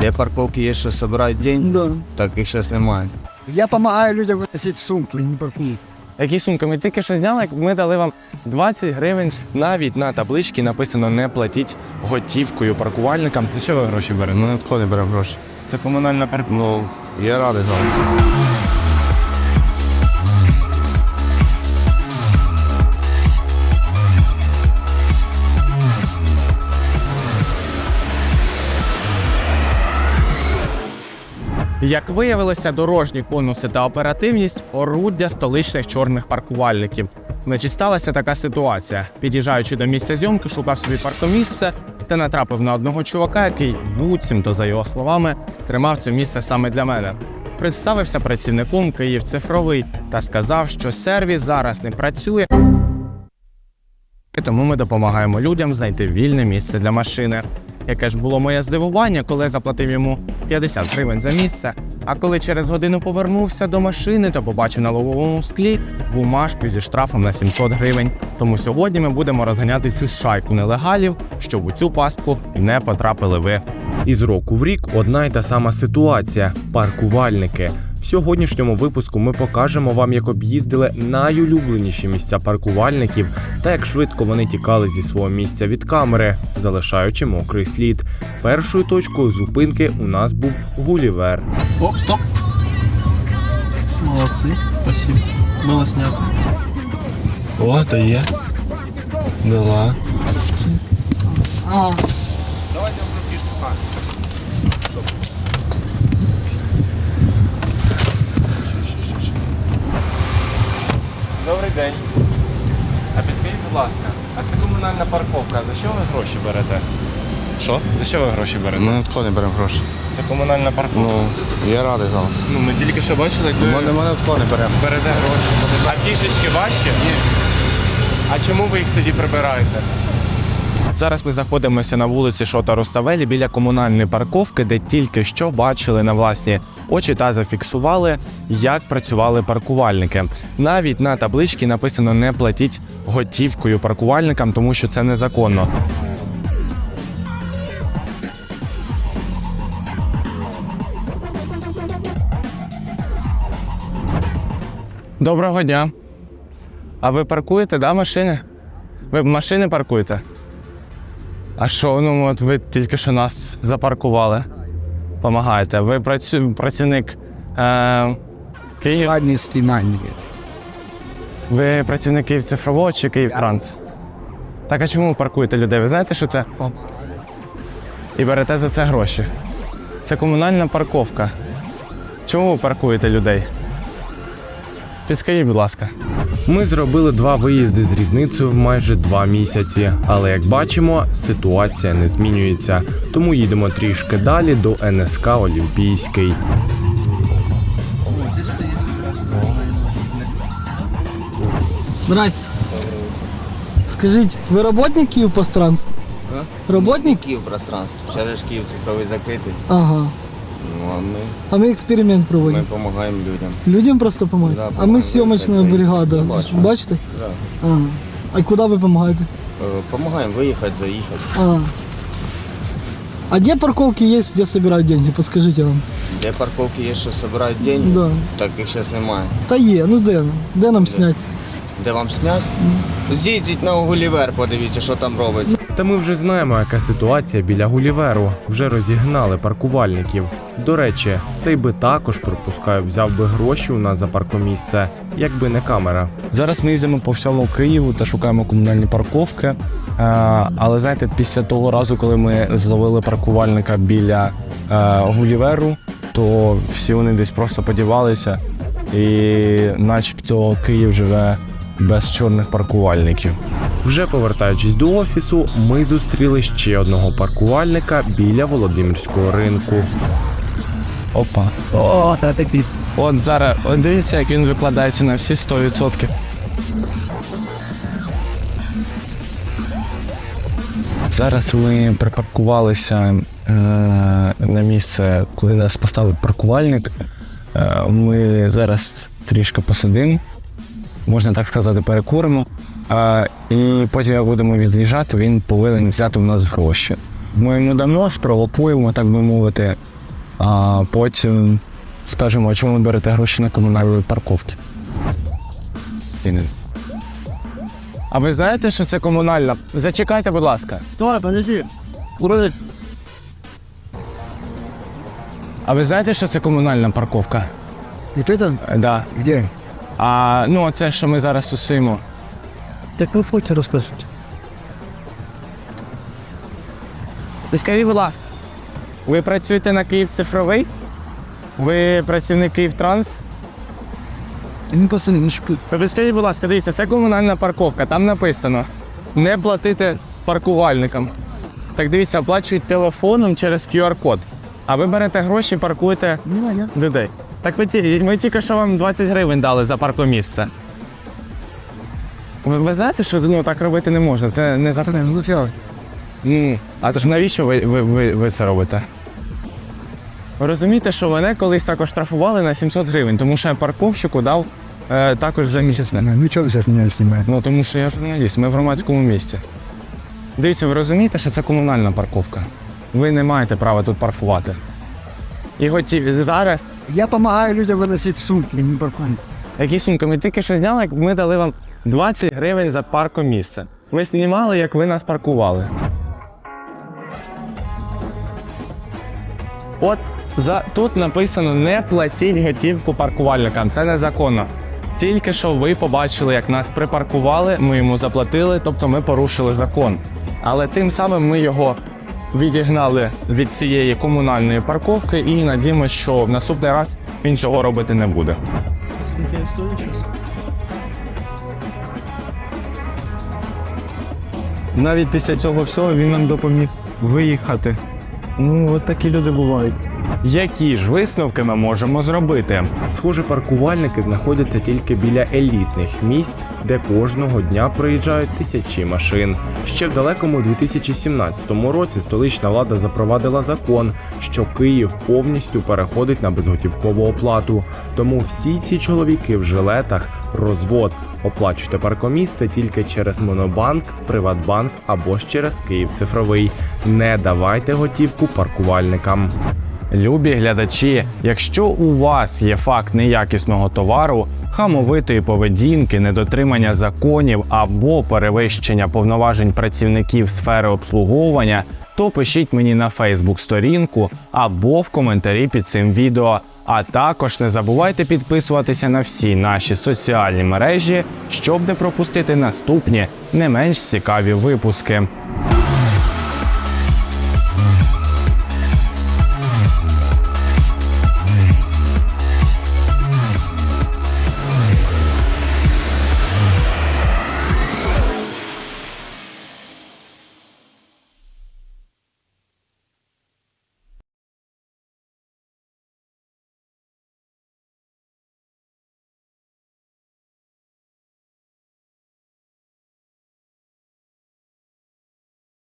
Де парковки є, що збирають день, Да. так їх зараз немає. Я допомагаю людям виносити в сумку, не паркую. Які сумки? Ми тільки що зняли, як ми дали вам 20 гривень. Навіть на табличці написано не платіть готівкою паркувальникам. Ти що ви гроші беремо? Ну, не беремо гроші. Це комунальна пер... Ну, я радий за вас. Як виявилося, дорожні конуси та оперативність оруддя столичних чорних паркувальників. Значить, сталася така ситуація. Під'їжджаючи до місця зйомки, шукав собі паркомісце та натрапив на одного чувака, який буцімто, за його словами, тримав це місце саме для мене. Представився працівником Київ цифровий та сказав, що сервіс зараз не працює. Тому ми допомагаємо людям знайти вільне місце для машини. Яке ж було моє здивування, коли заплатив йому 50 гривень за місце. А коли через годину повернувся до машини, то побачив на лобовому склі бумажку зі штрафом на 700 гривень. Тому сьогодні ми будемо розганяти цю шайку нелегалів, щоб у цю пастку не потрапили ви. Із року в рік одна й та сама ситуація паркувальники. В сьогоднішньому випуску ми покажемо вам, як об'їздили найулюбленіші місця паркувальників та як швидко вони тікали зі свого місця від камери, залишаючи мокрий слід. Першою точкою зупинки у нас був Гулівер. Оп, стоп. Молодцы, спасибо. Было снято. О, то є. Дала. А, Добрий день. А ласка, а це комунальна парковка. За що ви гроші берете? Що? За що ви гроші берете? Ми не беремо гроші. Це комунальна парковка. Ну, я радий за вас. Ну, ми тільки що бачили, як ви Ми не ми не беремо. берете гроші. А фішечки ваші? Ні. А чому ви їх тоді прибираєте? Зараз ми знаходимося на вулиці Шота Руставелі біля комунальної парковки, де тільки що бачили на власні очі та зафіксували, як працювали паркувальники. Навіть на табличці написано не платіть готівкою паркувальникам, тому що це незаконно. Доброго дня. А ви паркуєте, да, машини? Ви машини паркуєте? А що, ну от ви тільки що нас запаркували. Помагаєте. Ви працю, працівник е, Київ. Ви працівник Київ цифрового чи Київ Транс? Так, а чому ви паркуєте людей? Ви знаєте, що це? І берете за це гроші. Це комунальна парковка. Чому ви паркуєте людей? Підскажіть, будь ласка. Ми зробили два виїзди з різницею в майже два місяці. Але як бачимо, ситуація не змінюється. Тому їдемо трішки далі до НСК Олімпійський. Здрасте. Скажіть, ви работник Київ Постранс? Работник? Київ пространство. Зараз ж Київ цифровий закритий. Ага. А ми, А ми експеримент ми проводимо. допомагаємо людям. Людям просто допомагаємо. Да, а ми помагаємо. зйомочна Це- бригада. Бачимо. Бачите? Да. Ага. А куди ви допомагаєте? Е, Помагаємо виїхати, заїхати. А. А где парковки есть, где собирают деньги? Подскажите нам. Де парковки є, що збирають день, Да. так їх зараз немає. Та є, ну де? Де нам снять? Де вам снять? З'їздіть на Гулівер, подивіться, що там робиться. Та ми вже знаємо, яка ситуація біля Гуліверу. Вже розігнали паркувальників. До речі, цей би також припускаю, взяв би гроші у нас за паркомісце, якби не камера. Зараз ми їздимо по всьому Києву та шукаємо комунальні парковки. Е, Але знаєте, після того разу, коли ми зловили паркувальника біля е, Гуліверу, то всі вони десь просто подівалися, і начебто Київ живе без чорних паркувальників. Вже повертаючись до офісу, ми зустріли ще одного паркувальника біля Володимирського ринку. Опа. О, та такий. От зараз, от дивіться, як він викладається на всі 100%. Зараз ми припаркувалися е, на місце, коли нас поставив паркувальник. Е, ми зараз трішки посидимо, можна так сказати, перекуримо. Е, і потім, як будемо від'їжджати, він повинен взяти у нас гроші. Ми йому давно спровокуємо, так би мовити, а потім скажемо, чому ви берете гроші на комунальні парковки. А ви знаєте, що це комунальна? Зачекайте, будь ласка. Стой, подожди. Уровень. А ви знаєте, що це комунальна парковка? Вот это? Е, Да. Где? А ну, це що ми зараз тусимо. Так вы фото рассказывайте. Ви скажіть, будь ласка. Ви працюєте на Київ цифровий? Ви працівник Київтранс? Ну? Ви скажіть, будь ласка, дивіться, це комунальна парковка. Там написано не платити паркувальникам. Так дивіться, оплачують телефоном через QR-код. А ви берете гроші, паркуєте людей. Так ви ми тільки що вам 20 гривень дали за паркомісце. Ви, ви знаєте, що ну, так робити не можна. Це не за. Ну? Ну, а це ж навіщо ви, ви, ви, ви це робите? Розумієте, що мене колись також штрафували на 700 гривень, тому що я парковщику дав е, також за місяць. Ну вы сейчас меня снимаете? Ну тому що я журналіст, ми в громадському місці. Дивіться, ви розумієте, що це комунальна парковка. Ви не маєте права тут паркувати. І хоч зараз, Я помогаю людям выносить сумки, не паркуем. які сумки, ми тільки що зняли, як ми дали вам 20 гривень за паркомісце. Ми знімали, як ви нас паркували. От за тут написано не платіть готівку паркувальникам. Це незаконно. Тільки що ви побачили, як нас припаркували, ми йому заплатили, тобто ми порушили закон. Але тим самим ми його відігнали від цієї комунальної парковки і надіємося, що в наступний раз він цього робити не буде. Навіть після цього всього він нам допоміг виїхати. Ну, от такі люди бувають. Які ж висновки ми можемо зробити? Схоже, паркувальники знаходяться тільки біля елітних місць, де кожного дня проїжджають тисячі машин. Ще в далекому 2017 році столична влада запровадила закон, що Київ повністю переходить на безготівкову оплату. Тому всі ці чоловіки в жилетах розвод. Оплачуйте паркомісце тільки через Монобанк, Приватбанк або ж через Київ цифровий. Не давайте готівку паркувальникам. Любі глядачі, якщо у вас є факт неякісного товару, хамовитої поведінки, недотримання законів або перевищення повноважень працівників сфери обслуговування, то пишіть мені на Фейсбук сторінку або в коментарі під цим відео. А також не забувайте підписуватися на всі наші соціальні мережі, щоб не пропустити наступні не менш цікаві випуски.